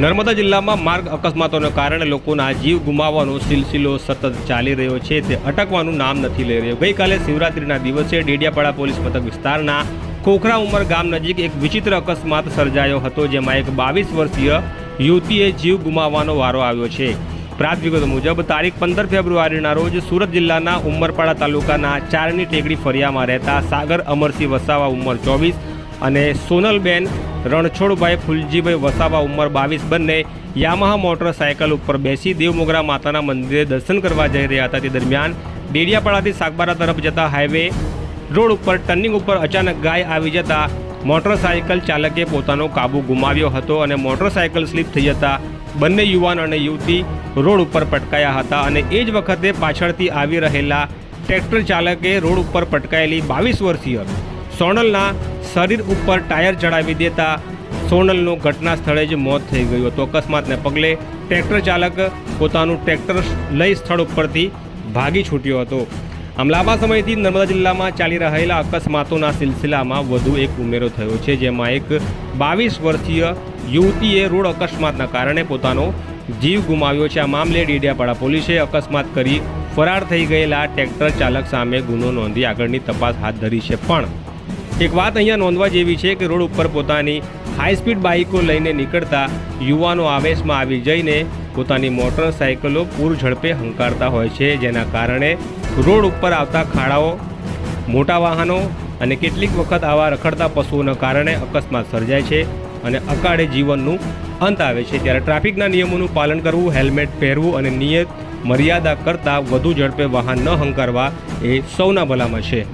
નર્મદા જિલ્લામાં માર્ગ અકસ્માતોને કારણે લોકોના જીવ ગુમાવવાનો સિલસિલો સતત ચાલી રહ્યો છે. તે અટકવાનું નામ નથી લઈ રહ્યો. ગઈકાલે શિવરાત્રિના દિવસે ડેડિયાપાડા પોલીસ મથક વિસ્તારના ખોખરા ઉમર ગામ નજીક એક વિચિત્ર અકસ્માત સર્જાયો હતો, જેમાં એક બાવીસ વર્ષીય યુવતીએ જીવ ગુમાવવાનો વારો આવ્યો છે. પ્રાપ્ત વિગતો મુજબ, તારીખ પંદર ફેબ્રુઆરીના રોજ સુરત જિલ્લાના ઉમરપાડા તાલુકાના ચારની ટેકડી ફરિયામાં રહેતા સાગર અમરસિંહ વસાવા ઉંમર ચોવીસ અને સોનલબેન, રણછોડભાઈ ફુલજીભાઈ વસાવા ઉંમર બાવીસ બંને યામાહા મોટરસાયકલ ઉપર બેસી દેવમોગરા માતાના મંદિરે દર્શન કરવા જઈ રહ્યા હતા. તે દરમિયાન ડેડિયાપાડાથી સાગબારા તરફ જતા હાઈવે રોડ ઉપર ટર્નિંગ ઉપર અચાનક ગાય આવી જતા મોટરસાયકલ ચાલકે પોતાનો કાબુ ગુમાવ્યો હતો અને મોટરસાયકલ સ્લીપ થઈ જતા બંને યુવાન અને યુવતી રોડ ઉપર પટકાયા હતા અને એ જ વખતે પાછળથી આવી રહેલા ટ્રેક્ટર ચાલકે રોડ ઉપર પટકાયેલી બાવીસ વર્ષીય સોનલના શરીર ઉપર ટાયર ચડાવી દેતા સોનલનું ઘટના સ્થળે જ મોત થઈ ગયું હતું. અકસ્માતને પગલે ટ્રેક્ટર ચાલક પોતાનું ટ્રેક્ટર લઈ સ્થળ ઉપરથી ભાગી છૂટ્યો હતો. આમ લાંબા સમયથી નર્મદા જિલ્લામાં ચાલી રહેલા અકસ્માતોના સિલસિલામાં વધુ એક ઉમેરો થયો છે, જેમાં એક બાવીસ વર્ષીય યુવતીએ રોડ અકસ્માતના કારણે પોતાનો જીવ ગુમાવ્યો છે. આ મામલે ડેડિયાપાડા પોલીસે અકસ્માત કરી ફરાર થઈ ગયેલા ટ્રેક્ટર ચાલક સામે ગુનો નોંધી આગળની તપાસ હાથ ધરી છે. પણ એક વાત અહીંયા નોંધવા જેવી છે કે રોડ ઉપર પોતાની હાઈ સ્પીડ બાઇકો લઈને નીકળતા યુવાનો આવેશમાં આવી જઈને પોતાની મોટરસાઇકલો પૂર ઝડપે હંકારતા હોય છે. જેના કારણે રોડ ઉપર આવતા ખાડાઓ, મોટા વાહનો અને કેટલીક વખત આવા રખડતા પશુઓના કારણે અકસ્માત સર્જાય છે અને અકાળે જીવનનું અંત આવે છે. ત્યારે ટ્રાફિકના નિયમોનું પાલન કરવું, હેલ્મેટ પહેરવું અને નિયત મર્યાદા કરતાં વધુ ઝડપે વાહન ન હંકારવા એ સૌના ભલામાં છે.